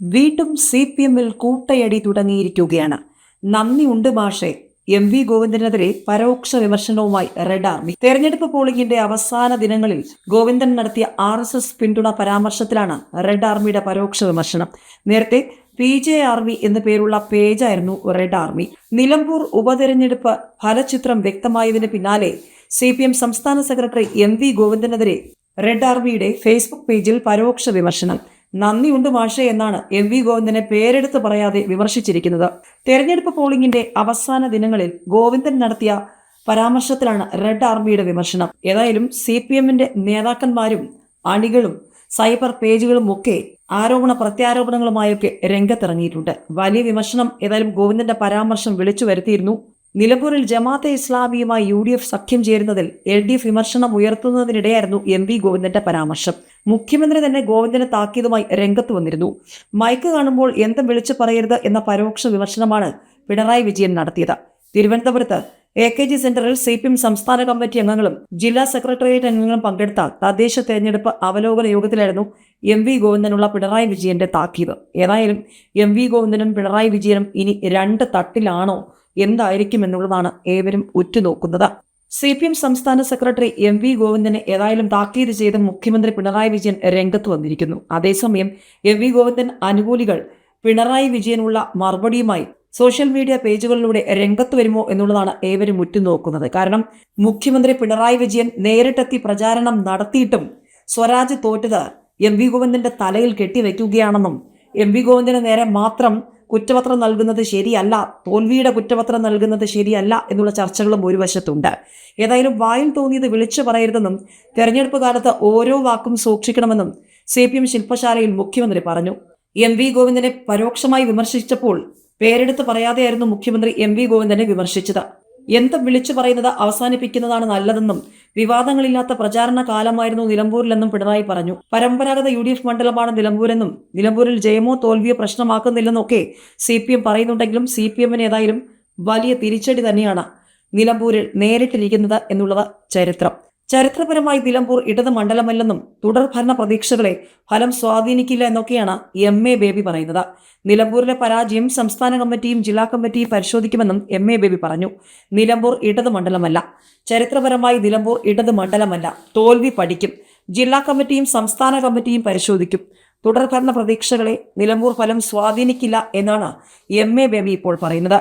വീണ്ടും C P എമ്മിൽ കൂട്ടയടി തുടങ്ങിയിരിക്കുകയാണ്. നന്ദിയുണ്ട് മാഷെ. എം വി ഗോവിന്ദനെതിരെ പരോക്ഷ വിമർശനവുമായി റെഡ് ആർമി. തെരഞ്ഞെടുപ്പ് പോളിംഗിന്റെ അവസാന ദിനങ്ങളിൽ ഗോവിന്ദൻ നടത്തിയ ആർ എസ് എസ് പിന്തുണ പരാമർശത്തിലാണ് റെഡ് ആർമിയുടെ പരോക്ഷ വിമർശനം. നേരത്തെ പി ജെ ആർമി എന്ന പേരുള്ള പേജായിരുന്നു റെഡ് ആർമി. നിലമ്പൂർ ഉപതെരഞ്ഞെടുപ്പ് ഫലചിത്രം വ്യക്തമായതിന് പിന്നാലെ സി പി എം സംസ്ഥാന സെക്രട്ടറി എം വി ഗോവിന്ദനെതിരെ റെഡ് ആർമിയുടെ ഫേസ്ബുക്ക് പേജിൽ പരോക്ഷ വിമർശനം. നന്ദിയുണ്ട് മാഷെ എന്നാണ് എം വി ഗോവിന്ദനെ പേരെടുത്ത് പറയാതെ വിമർശിച്ചിരിക്കുന്നത്. തെരഞ്ഞെടുപ്പ് പോളിംഗിന്റെ അവസാന ദിനങ്ങളിൽ ഗോവിന്ദൻ നടത്തിയ പരാമർശത്തിലാണ് റെഡ് ആർമിയുടെ വിമർശനം. ഏതായാലും സി പി എമ്മിന്റെ നേതാക്കന്മാരും അണികളും സൈബർ പേജുകളും ഒക്കെ ആരോപണ പ്രത്യാരോപണങ്ങളുമായൊക്കെ രംഗത്തിറങ്ങിയിട്ടുണ്ട്. വലിയ വിമർശനം ഏതായാലും ഗോവിന്ദന്റെ പരാമർശം വിളിച്ചു വരുത്തിയിരുന്നു. നിലമ്പൂരിൽ ജമാഅത്തെ ഇസ്ലാമിയുമായി യു ഡി എഫ് സഖ്യം ചേരുന്നതിൽ എൽ ഡി എഫ് വിമർശനം ഉയർത്തുന്നതിനിടെയായിരുന്നു എം വി ഗോവിന്ദന്റെ പരാമർശം. മുഖ്യമന്ത്രി തന്നെ ഗോവിന്ദനെ താക്കിയതുമായി രംഗത്ത് വന്നിരുന്നു. മൈക്ക് കാണുമ്പോൾ എന്തും വിളിച്ചു പറയരുത് എന്ന പരോക്ഷ വിമർശനമാണ് പിണറായി വിജയൻ നടത്തിയത്. തിരുവനന്തപുരത്ത് എ കെ ജി സെന്ററിൽ സി പി എം സംസ്ഥാന കമ്മിറ്റി അംഗങ്ങളും ജില്ലാ സെക്രട്ടേറിയറ്റ് അംഗങ്ങളും പങ്കെടുത്ത തദ്ദേശ തെരഞ്ഞെടുപ്പ് അവലോകന യോഗത്തിലായിരുന്നു എം വി ഗോവിന്ദനുള്ള പിണറായി വിജയന്റെ താക്കീത്. ഏതായാലും എം വി ഗോവിന്ദനും പിണറായി വിജയനും ഇനി രണ്ട് തട്ടിലാണോ എന്തായിരിക്കും എന്നുള്ളതാണ് ഏവരും ഉറ്റുനോക്കുന്നത്. സി പി എം സംസ്ഥാന സെക്രട്ടറി എം വി ഗോവിന്ദനെ ഏതായാലും താക്കീത് ചെയ്ത് മുഖ്യമന്ത്രി പിണറായി വിജയൻ രംഗത്ത് വന്നിരിക്കുന്നു. അതേസമയം എം വി ഗോവിന്ദൻ അനുകൂലികൾ പിണറായി വിജയനുള്ള മറുപടിയുമായി സോഷ്യൽ മീഡിയ പേജുകളിലൂടെ രംഗത്ത് വരുമോ എന്നുള്ളതാണ് ഏവരും ഉറ്റുനോക്കുന്നത്. കാരണം മുഖ്യമന്ത്രി പിണറായി വിജയൻ നേരിട്ടെത്തി പ്രചാരണം നടത്തിയിട്ടും സ്വരാജ് തോറ്റത് എം വി ഗോവിന്ദന്റെ തലയിൽ കെട്ടിവെക്കുകയാണെന്നും എം വി ഗോവിന്ദന് നേരെ മാത്രം കുറ്റപത്രം നൽകുന്നത് ശരിയല്ല തോൽവിയുടെ കുറ്റപത്രം നൽകുന്നത് ശരിയല്ല എന്നുള്ള ചർച്ചകളും ഒരു വശത്തുണ്ട്. ഏതായാലും വായിൽ തോന്നിയത് വിളിച്ചു പറയരുതെന്നും തെരഞ്ഞെടുപ്പ് കാലത്ത് ഓരോ വാക്കും സൂക്ഷിക്കണമെന്നും സി പി എം ശില്പശാലയിൽ മുഖ്യമന്ത്രി പറഞ്ഞു. എം വി ഗോവിന്ദനെ പരോക്ഷമായി വിമർശിച്ചപ്പോൾ പേരെടുത്ത് പറയാതെയായിരുന്നു മുഖ്യമന്ത്രി എം വി ഗോവിന്ദനെ വിമർശിച്ചത്. എന്തും വിളിച്ചു പറയുന്നത് അവസാനിപ്പിക്കുന്നതാണ് നല്ലതെന്നും വിവാദങ്ങളില്ലാത്ത പ്രചാരണ കാലമായിരുന്നു നിലമ്പൂരിലെന്നും പിണറായി പറഞ്ഞു. പരമ്പരാഗത യു ഡി എഫ് മണ്ഡലമാണ് നിലമ്പൂരെന്നും നിലമ്പൂരിൽ ജയമോ തോൽവിയോ പ്രശ്നമാക്കുന്നില്ലെന്നൊക്കെ സി പി എം പറയുന്നുണ്ടെങ്കിലും സി പി എമ്മിന് ഏതായാലും വലിയ തിരിച്ചടി തന്നെയാണ് നിലമ്പൂരിൽ നേരിട്ടിരിക്കുന്നത് എന്നുള്ളത് ചരിത്രം. ചരിത്രപരമായി നിലമ്പൂർ ഇടത് മണ്ഡലമല്ലെന്നും തുടർ ഭരണ പ്രതീക്ഷകളെ ഫലം സ്വാധീനിക്കില്ല എന്നൊക്കെയാണ് എം എ ബേബി പറയുന്നത്. നിലമ്പൂരിലെ പരാജയം സംസ്ഥാന കമ്മിറ്റിയും ജില്ലാ കമ്മിറ്റിയും പരിശോധിക്കുമെന്നും എം എ ബേബി പറഞ്ഞു. നിലമ്പൂർ ഇടത് മണ്ഡലമല്ല. ചരിത്രപരമായി നിലമ്പൂർ ഇടത് മണ്ഡലമല്ല. തോൽവി പഠിക്കും. ജില്ലാ കമ്മിറ്റിയും സംസ്ഥാന കമ്മിറ്റിയും പരിശോധിക്കും. തുടർ ഭരണ പ്രതീക്ഷകളെ നിലമ്പൂർ ഫലം സ്വാധീനിക്കില്ല എന്നാണ് എം എ ബേബി ഇപ്പോൾ പറയുന്നത്.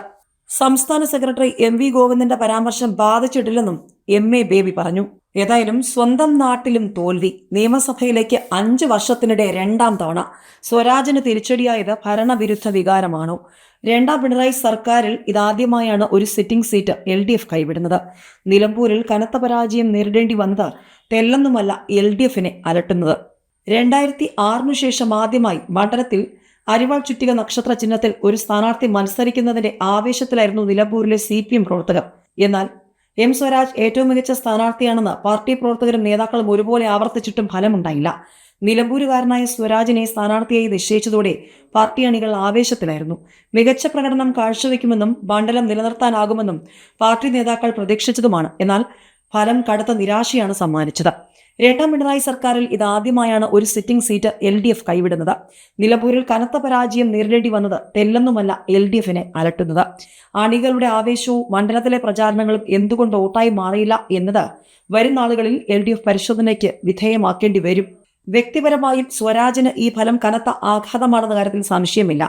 സംസ്ഥാന സെക്രട്ടറി എം വി ഗോവിന്ദന്റെ പരാമർശം ബാധിച്ചിട്ടില്ലെന്നും എം എ ബേബി പറഞ്ഞു. ഏതായാലും സ്വന്തം നാട്ടിലും തോൽവി. നിയമസഭയിലേക്ക് അഞ്ച് വർഷത്തിനിടെ രണ്ടാം തവണ സ്വരാജിന് തിരിച്ചടിയായത് ഭരണവിരുദ്ധ വികാരമാണോ? രണ്ടാം പിണറായി സർക്കാരിൽ ഇതാദ്യമായാണ് ഒരു sitting seat L D F കൈവിടുന്നത്. നിലമ്പൂരിൽ കനത്ത പരാജയം നേരിടേണ്ടി വന്നത് തെല്ലൊന്നുമല്ല എൽ ഡി എഫിനെ അലട്ടുന്നത്. രണ്ടായിരത്തി ആറിനു ശേഷം ആദ്യമായി മണ്ഡലത്തിൽ അരിവാൾ ചുറ്റിക നക്ഷത്ര ചിഹ്നത്തിൽ ഒരു സ്ഥാനാർത്ഥി മത്സരിക്കുന്നതിന്റെ ആവേശത്തിലായിരുന്നു നിലമ്പൂരിലെ സി പി എം പ്രവർത്തകർ. എന്നാൽ എം സ്വരാജ് ഏറ്റവും മികച്ച സ്ഥാനാർത്ഥിയാണെന്ന് പാർട്ടി പ്രവർത്തകരും നേതാക്കളും ഒരുപോലെ ആവർത്തിച്ചിട്ടും ഫലമുണ്ടായില്ല. നിലമ്പൂരുകാരനായ സ്വരാജിനെ സ്ഥാനാർത്ഥിയായി നിശ്ചയിച്ചതോടെ പാർട്ടി അണികൾ ആവേശത്തിലായിരുന്നു. മികച്ച പ്രകടനം കാഴ്ചവെക്കുമെന്നും മണ്ഡലം നിലനിർത്താനാകുമെന്നും പാർട്ടി നേതാക്കൾ പ്രതീക്ഷിച്ചതുമാണ്. എന്നാൽ ഫലം കടുത്ത നിരാശയാണ് സമ്മാനിച്ചത്. രണ്ടാം പിണറായി സർക്കാരിൽ ഇതാദ്യമായാണ് ഒരു sitting seat L D F കൈവിടുന്നത്. നിലമ്പൂരിൽ കനത്ത പരാജയം നേരിടേണ്ടി വന്നത് തെല്ലൊന്നുമല്ല എൽ ഡി എഫിനെ അലട്ടുന്നത്. അണികളുടെ ആവേശവും മണ്ഡലത്തിലെ പ്രചാരണങ്ങളും എന്തുകൊണ്ട് വോട്ടായി മാറിയില്ല എന്നത് വരും നാളുകളിൽ എൽ ഡി എഫ് പരിശോധനയ്ക്ക് വിധേയമാക്കേണ്ടി വരും. വ്യക്തിപരമായും സ്വരാജിന് ഈ ഫലം കനത്ത ആഘാതമാണെന്ന കാര്യത്തിൽ സംശയമില്ല.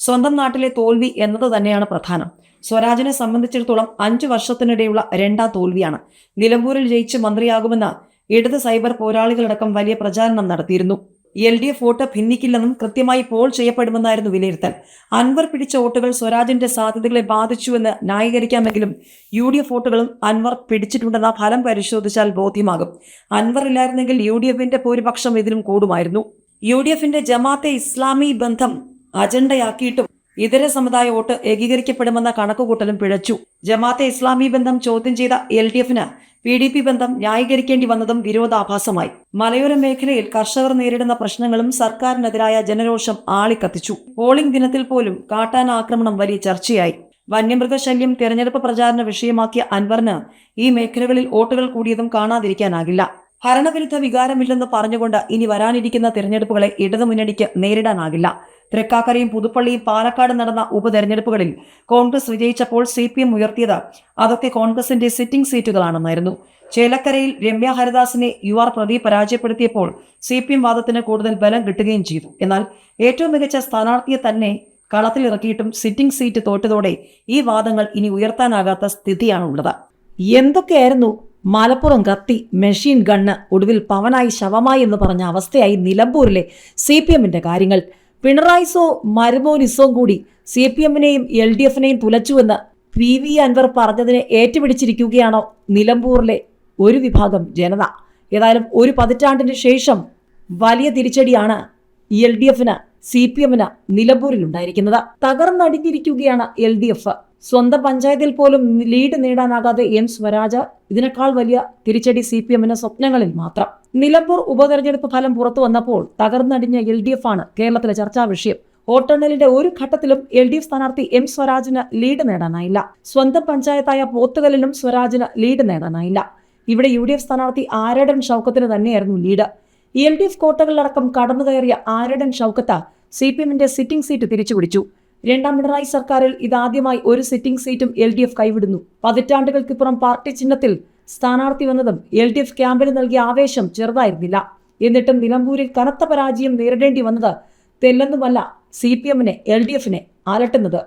സ്വന്തം നാട്ടിലെ തോൽവി എന്നത് തന്നെയാണ് പ്രധാനം. സ്വരാജിനെ സംബന്ധിച്ചിടത്തോളം അഞ്ചു വർഷത്തിനിടെയുള്ള രണ്ടാം തോൽവിയാണ്. നിലമ്പൂരിൽ ജയിച്ച് മന്ത്രിയാകുമെന്ന് ഇടത് സൈബർ പോരാളികളടക്കം വലിയ പ്രചാരണം നടത്തിയിരുന്നു. എൽ ഡി എഫ് വോട്ട് ഭിന്നിക്കില്ലെന്നും കൃത്യമായി പോൾ ചെയ്യപ്പെടുമെന്നായിരുന്നു വിലയിരുത്തൽ. അൻവർ പിടിച്ച വോട്ടുകൾ സ്വരാജിന്റെ സാധ്യതകളെ ബാധിച്ചുവെന്ന് ന്യായീകരിക്കാമെങ്കിലും യു ഡി എഫ് വോട്ടുകളും അൻവർ പിടിച്ചിട്ടുണ്ടെന്ന ഫലം പരിശോധിച്ചാൽ ബോധ്യമാകും. അൻവർ ഇല്ലായിരുന്നെങ്കിൽ യു ഡി എഫിന്റെ ഭൂരിപക്ഷം ഇതിലും കൂടുമായിരുന്നു. യു ഡി എഫിന്റെ ജമാഅത്തെ ഇസ്ലാമി ബന്ധം അജണ്ടയാക്കിയിട്ടും ഇതര സമുദായ വോട്ട് ഏകീകരിക്കപ്പെടുമെന്ന കണക്കുകൂട്ടലും പിഴച്ചു. ജമാഅത്തെ ഇസ്ലാമി ബന്ധം ചോദ്യം ചെയ്ത എൽ ഡി എഫിന് പി ഡി പി ബന്ധം ന്യായീകരിക്കേണ്ടി വന്നതും വിരോധാഭാസമായി. മലയോര മേഖലയിൽ കർഷകർ നേരിടുന്ന പ്രശ്നങ്ങളും സർക്കാരിനെതിരായ ജനരോഷം ആളിക്കത്തിച്ചു. പോളിംഗ് ദിനത്തിൽ പോലും കാട്ടാന ആക്രമണം വലിയ ചർച്ചയായി. വന്യമൃഗശല്യം തെരഞ്ഞെടുപ്പ് പ്രചാരണ വിഷയമാക്കിയ അൻവറിന് ഈ മേഖലകളിൽ വോട്ടുകൾ കൂടിയതും കാണാതിരിക്കാനാകില്ല. ഭരണവിരുദ്ധ വികാരമില്ലെന്ന് പറഞ്ഞുകൊണ്ട് ഇനി വരാനിരിക്കുന്ന തിരഞ്ഞെടുപ്പുകളെ ഇടതുമുന്നണിക്ക് നേരിടാനാകില്ല. തൃക്കാക്കരയും പുതുപ്പള്ളിയും പാലക്കാട് നടന്ന ഉപതെരഞ്ഞെടുപ്പുകളിൽ കോൺഗ്രസ് വിജയിച്ചപ്പോൾ സി പി എം ഉയർത്തിയത് അതൊക്കെ കോൺഗ്രസിന്റെ സിറ്റിംഗ് സീറ്റുകളാണെന്നായിരുന്നു. ചേലക്കരയിൽ രമ്യ ഹരിദാസിനെ യു ആർ പ്രദീപ് പരാജയപ്പെടുത്തിയപ്പോൾ സി പി എം വാദത്തിന് കൂടുതൽ ബലം കിട്ടുകയും ചെയ്തു. എന്നാൽ ഏറ്റവും മികച്ച സ്ഥാനാർത്ഥിയെ തന്നെ കളത്തിലിറക്കിയിട്ടും സിറ്റിംഗ് സീറ്റ് തോറ്റതോടെ ഈ വാദങ്ങൾ ഇനി ഉയർത്താനാകാത്ത സ്ഥിതിയാണുള്ളത്. എന്തൊക്കെയായിരുന്നു മലപ്പുറം കത്തി മെഷീൻ ഗണ്ണ് ഒടുവിൽ പവനായി ശവമായി എന്ന് പറഞ്ഞ അവസ്ഥയായി നിലമ്പൂരിലെ സി പി എമ്മിന്റെ കാര്യങ്ങൾ. പിണറായിസോ മരുമോനിസോ കൂടി സി പി എമ്മിനെയും എൽ ഡി എഫിനെയും തുലച്ചുവെന്ന് പി വി അൻവർ പറഞ്ഞതിനെ ഏറ്റുപിടിച്ചിരിക്കുകയാണോ നിലമ്പൂരിലെ ഒരു വിഭാഗം ജനത? ഏതായാലും ഒരു പതിറ്റാണ്ടിന് ശേഷം വലിയ തിരിച്ചടിയാണ് എൽ ഡി എഫിന് സി പി എമ്മിന് നിലമ്പൂരിലുണ്ടായിരിക്കുന്നത്. തകർന്നടിഞ്ഞിരിക്കുകയാണ് എൽ ഡി എഫ്. സ്വന്തം പഞ്ചായത്തിൽ പോലും ലീഡ് നേടാനാകാതെ എം സ്വരാജ ഇതിനേക്കാൾ വലിയ തിരിച്ചടി സി പി എമ്മിന് സ്വപ്നങ്ങളിൽ മാത്രം. നിലമ്പൂർ ഉപതെരഞ്ഞെടുപ്പ് ഫലം പുറത്തു വന്നപ്പോൾ തകർന്നടിഞ്ഞ എൽ ഡി എഫ് ആണ് കേരളത്തിലെ ചർച്ചാ വിഷയം. വോട്ടെണ്ണലിന്റെ ഒരു ഘട്ടത്തിലും എൽ ഡി എഫ് സ്ഥാനാർത്ഥി എം സ്വരാജിന് ലീഡ് നേടാനായില്ല. സ്വന്തം പഞ്ചായത്തായ പോത്തുകലിലും സ്വരാജിന് ലീഡ് നേടാനായില്ല. ഇവിടെ യു ഡി എഫ് സ്ഥാനാർത്ഥി ആരടൻ ഷൗക്കത്തിന് തന്നെയായിരുന്നു ലീഡ്. എൽ ഡി എഫ് കോട്ടകളിലടക്കം കടന്നു കയറിയ ആരടൻ ഷൗക്കത്ത് സി പി എമ്മിന്റെ സിറ്റിംഗ് സീറ്റ് തിരിച്ചുപിടിച്ചു. രണ്ടാം പിണറായി സർക്കാരിൽ ഇതാദ്യമായി ഒരു സിറ്റിംഗ് സീറ്റും എൽ ഡി എഫ് കൈവിടുന്നു. പതിറ്റാണ്ടുകൾക്കിപ്പുറം പാർട്ടി ചിഹ്നത്തിൽ സ്ഥാനാർത്ഥി വന്നതും എൽ ഡി എഫ് ക്യാമ്പിന് നൽകിയ ആവേശം ചെറുതായിരുന്നില്ല. എന്നിട്ടും നിലമ്പൂരിൽ കനത്ത പരാജയം നേരിടേണ്ടി വന്നത് തെല്ലെന്നുമല്ല സി പി എമ്മിനെ എൽ ഡി എഫിനെ അലട്ടുന്നത്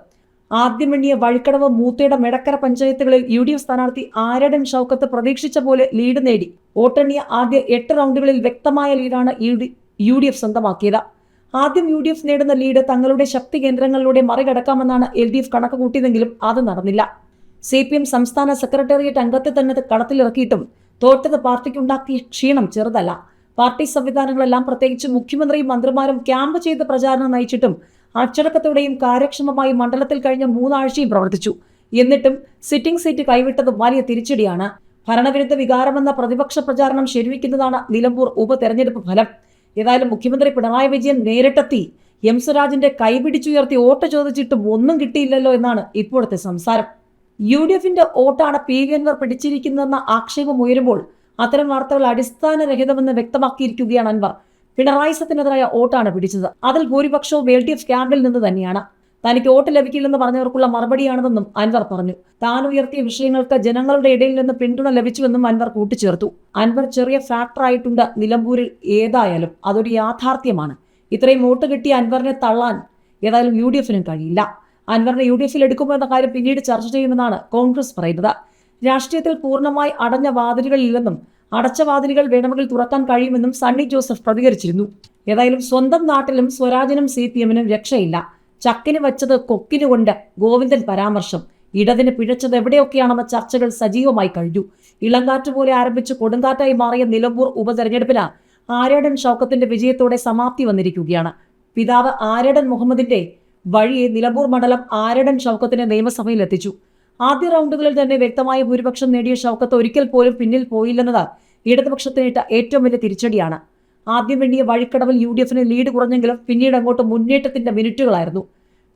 ആദ്യം എണ്ണിയ വഴിക്കടവ് മൂത്തയുടെ മെടക്കര പഞ്ചായത്തുകളിൽ യു ഡി എഫ് സ്ഥാനാർത്ഥി ആരടൻ ഷൗക്കത്ത് പ്രതീക്ഷിച്ച പോലെ ലീഡ് നേടി. വോട്ടെണ്ണിയ ആദ്യ എട്ട് റൗണ്ടുകളിൽ വ്യക്തമായ ലീഡാണ് യു ഡി എഫ് സ്വന്തമാക്കിയത്. ആദ്യം യു ഡി എഫ് നേടുന്ന ലീഡ് തങ്ങളുടെ ശക്തി കേന്ദ്രങ്ങളിലൂടെ മറികടക്കാമെന്നാണ് എൽ ഡി എഫ് കണക്ക് കൂട്ടിയതെങ്കിലും അത് നടന്നില്ല. സി പി എം സംസ്ഥാന സെക്രട്ടേറിയറ്റ് അംഗത്തെ തന്നെ കളത്തിലിറക്കിയിട്ടും തോറ്റത് പാർട്ടിക്കുണ്ടാക്കിയ ക്ഷീണം ചെറുതല്ല. പാർട്ടി സംവിധാനങ്ങളെല്ലാം പ്രത്യേകിച്ച് മുഖ്യമന്ത്രിയും മന്ത്രിമാരും ക്യാമ്പ് ചെയ്ത് പ്രചാരണം നയിച്ചിട്ടും അച്ചടക്കത്തോടെയും കാര്യക്ഷമമായി മണ്ഡലത്തിൽ കഴിഞ്ഞ മൂന്നാഴ്ചയും പ്രവർത്തിച്ചു. എന്നിട്ടും സിറ്റിംഗ് സീറ്റ് കൈവിട്ടത് വലിയ തിരിച്ചടിയാണ്. ഭരണവിരുദ്ധ വികാരമെന്ന പ്രതിപക്ഷ പ്രചാരണം ശരിവയ്ക്കുന്നതാണ് നിലമ്പൂർ ഉപതെരഞ്ഞെടുപ്പ് ഫലം. ഏതായാലും മുഖ്യമന്ത്രി പിണറായി വിജയൻ നേരിട്ടെത്തി. എം സ്വരാജിന്റെ കൈപിടിച്ചുയർത്തി വോട്ട് ചോദിച്ചിട്ടും ഒന്നും കിട്ടിയില്ലല്ലോ എന്നാണ് ഇപ്പോഴത്തെ സംസാരം. യു ഡി എഫിന്റെ വോട്ടാണ് പി വി അൻവർ പിടിച്ചിരിക്കുന്നതെന്ന ആക്ഷേപം ഉയരുമ്പോൾ അത്തരം വാർത്തകൾ അടിസ്ഥാനരഹിതമെന്ന് വ്യക്തമാക്കിയിരിക്കുകയാണ് അൻവർ. പിണറായി സത്തിനെതിരായ വോട്ടാണ് പിടിച്ചത്. അതിൽ ഭൂരിപക്ഷവും എൽ ഡി എഫ് ക്യാമ്പിൽ നിന്ന് തന്നെയാണ്. തനിക്ക് വോട്ട് ലഭിക്കില്ലെന്ന് പറഞ്ഞവർക്കുള്ള മറുപടിയാണെന്നും അൻവർ പറഞ്ഞു. താൻ ഉയർത്തിയ വിഷയങ്ങൾക്ക് ജനങ്ങളുടെ ഇടയിൽ നിന്ന് പിന്തുണ ലഭിച്ചുവെന്നും അൻവർ കൂട്ടിച്ചേർത്തു. അൻവർ ചെറിയ ഫാക്ടറായിട്ടുണ്ട് നിലമ്പൂരിൽ ഏതായാലും. അതൊരു യാഥാർത്ഥ്യമാണ്. ഇത്രയും വോട്ട് കിട്ടിയ അൻവറിനെ തള്ളാൻ ഏതായാലും യു ഡി എഫിനും കഴിയില്ല. അൻവറിനെ യു ഡി എഫിൽ എടുക്കുമോ എന്ന കാര്യം പിന്നീട് ചർച്ച ചെയ്യുമെന്നാണ് കോൺഗ്രസ് പറയുന്നത്. രാഷ്ട്രീയത്തിൽ പൂർണമായി അടഞ്ഞ വാതിലുകളില്ലെന്നും അടച്ച വാതിലുകൾ വേണമെങ്കിൽ തുറക്കാൻ കഴിയുമെന്നും സണ്ണി ജോസഫ് പ്രതികരിച്ചിരുന്നു. ഏതായാലും സ്വന്തം നാട്ടിലും സ്വരാജിനും സി പി എമ്മിനും രക്ഷയില്ല. ചക്കിന് വച്ചത് കൊക്കിനുകൊണ്ട് ഗോവിന്ദൻ പരാമർശം. ഇടതിന് പിഴച്ചത് എവിടെയൊക്കെയാണെന്ന ചർച്ചകൾ സജീവമായി കഴിഞ്ഞു. ഇളങ്കാറ്റ് പോലെ ആരംഭിച്ച് കൊടുങ്കാറ്റായി മാറിയ നിലമ്പൂർ ഉപതെരഞ്ഞെടുപ്പിന് ആരേടൻ ഷൗക്കത്തിന്റെ വിജയത്തോടെ സമാപ്തി വന്നിരിക്കുകയാണ്. പിതാവ് ആരേടൻ മുഹമ്മദിന്റെ വഴിയെ നിലമ്പൂർ മണ്ഡലം ആരേടൻ ഷൗക്കത്തിന്റെ നിയമസഭയിൽ എത്തിച്ചു ആദ്യ റൗണ്ടുകളിൽ തന്നെ വ്യക്തമായ ഭൂരിപക്ഷം നേടിയ ഷൗക്കത്ത് ഒരിക്കൽ പോലും പിന്നിൽ പോയില്ലെന്നത് ഇടതുപക്ഷത്തിനേറ്റ ഏറ്റവും വലിയ തിരിച്ചടിയാണ്. ആദ്യം വേണ്ടിയ വഴിക്കടവിൽ യു ഡി എഫിന് ലീഡ് കുറഞ്ഞെങ്കിലും പിന്നീട് അങ്ങോട്ട് മുന്നേറ്റത്തിന്റെ മിനിറ്റുകളായിരുന്നു.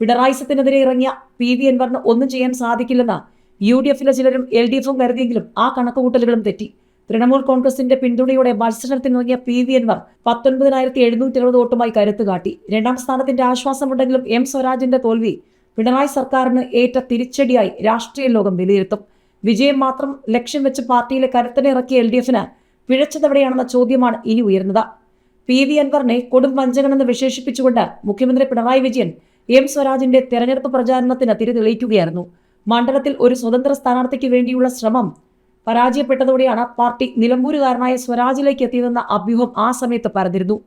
പിണറായി സത്തിനെതിരെ ഇറങ്ങിയ പി വി എൻവറിന് ഒന്നും ചെയ്യാൻ സാധിക്കില്ലെന്ന് യു ഡി എഫിലെ ചിലരും എൽ ഡി എഫും കരുതിയെങ്കിലും ആ കണക്കുകൂട്ടലുകളും തെറ്റി. തൃണമൂൽ കോൺഗ്രസിന്റെ പിന്തുണയോടെ മത്സരത്തിനിറങ്ങിയ പി വി എൻവർ പത്തൊൻപതിനായിരത്തി എഴുന്നൂറ്റി എഴുപത് വോട്ടുമായി കരുത്ത് കാട്ടി. രണ്ടാം സ്ഥാനത്തിന്റെ ആശ്വാസമുണ്ടെങ്കിലും എം സ്വരാജിന്റെ തോൽവി പിണറായി സർക്കാരിന് ഏറ്റ തിരിച്ചടിയായി രാഷ്ട്രീയ ലോകം വിലയിരുത്തും. വിജയം മാത്രം ലക്ഷ്യം വെച്ച് പാർട്ടിയിലെ കരുത്തനെ ഇറക്കിയ എൽ ഡി എഫിന് പിഴച്ചതെവിടെയാണെന്ന ചോദ്യമാണ് ഇനി ഉയരുന്നത്. പി വി അൻവറിനെ കൊടും വഞ്ചകനെന്ന് വിശേഷിപ്പിച്ചുകൊണ്ട് മുഖ്യമന്ത്രി പിണറായി വിജയൻ എം സ്വരാജിന്റെ തെരഞ്ഞെടുപ്പ് പ്രചാരണത്തിന് തിരി തെളിയിക്കുകയായിരുന്നു മണ്ഡലത്തിൽ ഒരു സ്വതന്ത്ര സ്ഥാനാർത്ഥിക്ക് വേണ്ടിയുള്ള ശ്രമം പരാജയപ്പെട്ടതോടെയാണ് പാർട്ടി നിലമ്പൂരുകാരനായ സ്വരാജിലേക്ക് എത്തിയതെന്ന അഭ്യൂഹം ആ സമയത്ത് പരന്നിരുന്നു.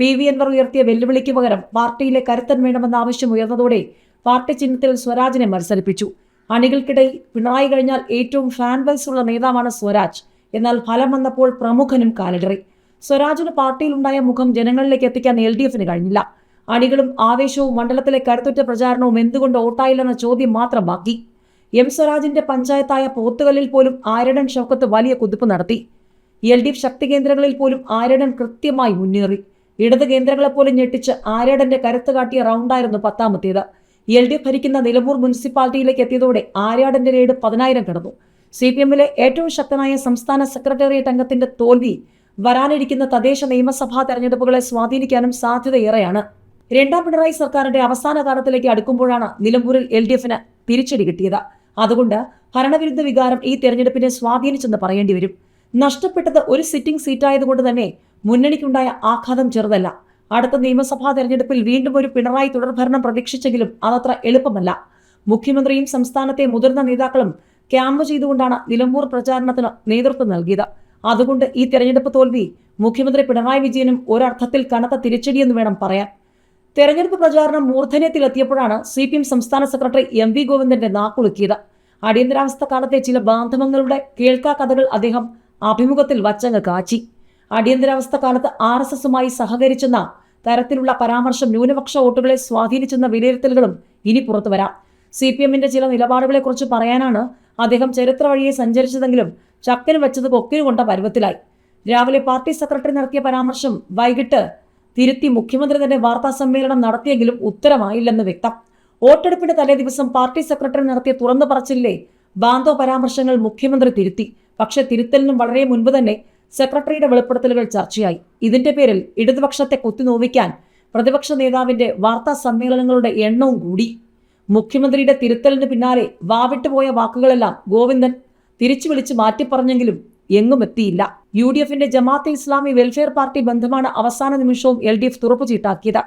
പി വി അൻവർ ഉയർത്തിയ വെല്ലുവിളിക്ക് പകരം പാർട്ടിയിലെ കരുത്തൻ വേണമെന്ന ആവശ്യം ഉയർന്നതോടെ പാർട്ടി ചിഹ്നത്തിൽ സ്വരാജിനെ മത്സരിപ്പിച്ചു. അണികൾക്കിടയിൽ പിണറായി കഴിഞ്ഞാൽ ഏറ്റവും ഫാൻ ബേസ് ഉള്ള നേതാവാണ് സ്വരാജ്. എന്നാൽ ഫലം വന്നപ്പോൾ പ്രമുഖനും കാലിടറി. സ്വരാജിന് പാർട്ടിയിലുണ്ടായ മുഖം ജനങ്ങളിലേക്ക് എത്തിക്കാൻ എൽ ഡി എഫിന് കഴിഞ്ഞില്ല. അണികളും ആവേശവും മണ്ഡലത്തിലെ കരുത്തുറ്റ പ്രചാരണവും എന്തുകൊണ്ട് ഓട്ടായില്ലെന്ന ചോദ്യം മാത്രം ബാക്കി. എം സ്വരാജിന്റെ പഞ്ചായത്തായ പോത്തുകല്ലിൽ പോലും ആരടൻ ഷൗക്കത്ത് വലിയ കുതിപ്പ് നടത്തി. എൽ ഡി എഫ് ശക്തി കേന്ദ്രങ്ങളിൽ പോലും ആരടൻ കൃത്യമായി മുന്നേറി. ഇടത് കേന്ദ്രങ്ങളെപ്പോലും ഞെട്ടിച്ച് ആരടന്റെ കരുത്ത് കാട്ടിയ റൗണ്ടായിരുന്നു പത്താമത്തേത്. എൽ ഡി എഫ് ഭരിക്കുന്ന നിലമ്പൂർ മുനിസിപ്പാലിറ്റിയിലേക്ക് എത്തിയതോടെ ആര്യാടന്റെ റെയ്ഡ് പതിനായിരം കടന്നു. സി പി എമ്മിലെ ഏറ്റവും ശക്തനായ സംസ്ഥാന സെക്രട്ടേറിയറ്റ് അംഗത്തിന്റെ തോൽവി വരാനിരിക്കുന്ന തദ്ദേശ നിയമസഭാ തെരഞ്ഞെടുപ്പുകളെ സ്വാധീനിക്കാനും സാധ്യതയേറെയാണ്. രണ്ടാം പിണറായി സർക്കാരിന്റെ അവസാന കാലത്തിലേക്ക് അടുക്കുമ്പോഴാണ് നിലമ്പൂരിൽ എൽ ഡി എഫിന് തിരിച്ചടി കിട്ടിയത്. അതുകൊണ്ട് ഭരണവിരുദ്ധ വികാരം ഈ തെരഞ്ഞെടുപ്പിനെ സ്വാധീനിച്ചെന്ന് പറയേണ്ടി വരും. നഷ്ടപ്പെട്ടത് ഒരു സിറ്റിംഗ് സീറ്റായതുകൊണ്ട് തന്നെ മുന്നണിക്കുണ്ടായ ആഘാതം ചെറുതല്ല. അടുത്ത നിയമസഭാ തെരഞ്ഞെടുപ്പിൽ വീണ്ടും ഒരു പിണറായി തുടർഭരണം പ്രതീക്ഷിച്ചെങ്കിലും അതത്ര എളുപ്പമല്ല. മുഖ്യമന്ത്രിയും സംസ്ഥാനത്തെ മുതിർന്ന നേതാക്കളും ക്യാമ്പ് ചെയ്തുകൊണ്ടാണ് നിലമ്പൂർ പ്രചാരണത്തിന് നേതൃത്വം നൽകിയത്. അതുകൊണ്ട് ഈ തെരഞ്ഞെടുപ്പ് തോൽവി മുഖ്യമന്ത്രി പിണറായി വിജയനും ഒരർത്ഥത്തിൽ കനത്ത തിരിച്ചടിയെന്ന് വേണം പറയാൻ. തെരഞ്ഞെടുപ്പ് പ്രചാരണം മൂർധന്യത്തിലെത്തിയപ്പോഴാണ് സി പി എം സംസ്ഥാന സെക്രട്ടറി എം വി ഗോവിന്ദന്റെ നാക്കുളുക്കിയത്. അടിയന്തരാവസ്ഥ കാലത്തെ ചില ബാന്ധവങ്ങളുടെ കേൾക്കാ കഥകൾ അദ്ദേഹം അഭിമുഖത്തിൽ വച്ചങ്ങ് കാച്ചി. അടിയന്തരാവസ്ഥ കാലത്ത് ആർ എസ് എസുമായി സഹകരിച്ചെന്ന തരത്തിലുള്ള പരാമർശം ന്യൂനപക്ഷ വോട്ടുകളെ സ്വാധീനിച്ചെന്ന വിലയിരുത്തലുകളും ഇനി പുറത്തു വരാം. സി പി എമ്മിന്റെ ചില നിലപാടുകളെക്കുറിച്ച് പറയാനാണ് അദ്ദേഹം ചരിത്ര വഴിയെ സഞ്ചരിച്ചതെങ്കിലും ചക്കന് വെച്ചത് കൊക്കിന് കൊണ്ട പരുവത്തിലായി. രാവിലെ പാർട്ടി സെക്രട്ടറി നടത്തിയ പരാമർശം വൈകിട്ട് തിരുത്തി മുഖ്യമന്ത്രി തന്നെ വാർത്താ സമ്മേളനം നടത്തിയെങ്കിലും ഉത്തരമായില്ലെന്ന് വ്യക്തം. വോട്ടെടുപ്പിന്റെ തലേ ദിവസം പാർട്ടി സെക്രട്ടറി നടത്തിയ തുറന്നു പറച്ചിലെ ബാന്തോ പരാമർശങ്ങൾ മുഖ്യമന്ത്രി തിരുത്തി. പക്ഷെ തിരുത്തലിനും വളരെ മുൻപ് തന്നെ സെക്രട്ടറിയുടെ വെളിപ്പെടുത്തലുകൾ ചർച്ചയായി. ഇതിന്റെ പേരിൽ ഇടതുപക്ഷത്തെ കുത്തിനോവിക്കാൻ പ്രതിപക്ഷ നേതാവിന്റെ വാർത്താ സമ്മേളനങ്ങളുടെ എണ്ണവും കൂടി. മുഖ്യമന്ത്രിയുടെ തിരുത്തലിന് പിന്നാലെ വാവിട്ടുപോയ വാക്കുകളെല്ലാം ഗോവിന്ദൻ തിരിച്ചു വിളിച്ച് മാറ്റിപ്പറഞ്ഞെങ്കിലും എങ്ങും എത്തിയില്ല. യു ഡി എഫിന്റെ ജമാഅത്തെ ഇസ്ലാമി വെൽഫെയർ പാർട്ടി ബന്ധമാണ് അവസാന നിമിഷവും എൽ ഡി എഫ് തുറപ്പുചീട്ടാക്കിയത്.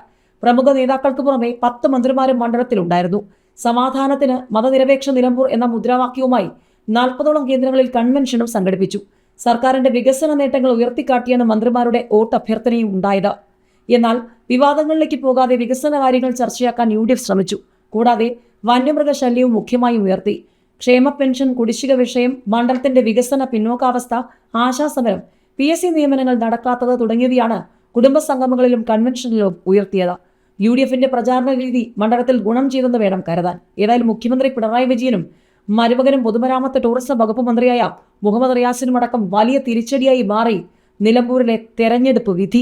പ്രമുഖ നേതാക്കൾക്ക് പുറമെ പത്ത് മന്ത്രിമാരും മണ്ഡലത്തിലുണ്ടായിരുന്നു. സമാധാനത്തിന് മതനിരപേക്ഷ നിലമ്പൂർ എന്ന മുദ്രാവാക്യവുമായി നാൽപ്പതോളം കേന്ദ്രങ്ങളിൽ കൺവെൻഷനും സംഘടിപ്പിച്ചു. സർക്കാരിന്റെ വികസന നേട്ടങ്ങൾ ഉയർത്തിക്കാട്ടിയാണ് മന്ത്രിമാരുടെ വോട്ട് അഭ്യർത്ഥനയും ഉണ്ടായത്. എന്നാൽ വിവാദങ്ങളിലേക്ക് പോകാതെ വികസന കാര്യങ്ങൾ ചർച്ചയാക്കാൻ യു ഡി എഫ് ശ്രമിച്ചു. കൂടാതെ വന്യമൃഗശല്യവും മുഖ്യമായും ഉയർത്തി. ക്ഷേമ പെൻഷൻ കുടിശ്ശിക വിഷയം മണ്ഡലത്തിന്റെ വികസന പിന്നോക്കാവസ്ഥ ആശാസമരം പി എസ് സി നിയമനങ്ങൾ നടക്കാത്തത് തുടങ്ങിയവയാണ് കുടുംബ സംഗമങ്ങളിലും കൺവെൻഷനിലും ഉയർത്തിയത്. യു ഡി എഫിന്റെ പ്രചാരണ രീതി മണ്ഡലത്തിൽ ഗുണം ചെയ്തെന്ന് വേണം കരുതാൻ. ഏതായാലും മുഖ്യമന്ത്രി പിണറായി വിജയനും മരുമകനും പൊതുമരാമത്ത് ടൂറിസം വകുപ്പ് മന്ത്രിയായ മുഹമ്മദ് റിയാസിനുമടക്കം വലിയ തിരിച്ചടിയായി മാറി നിലമ്പൂരിലെ തെരഞ്ഞെടുപ്പ് വിധി.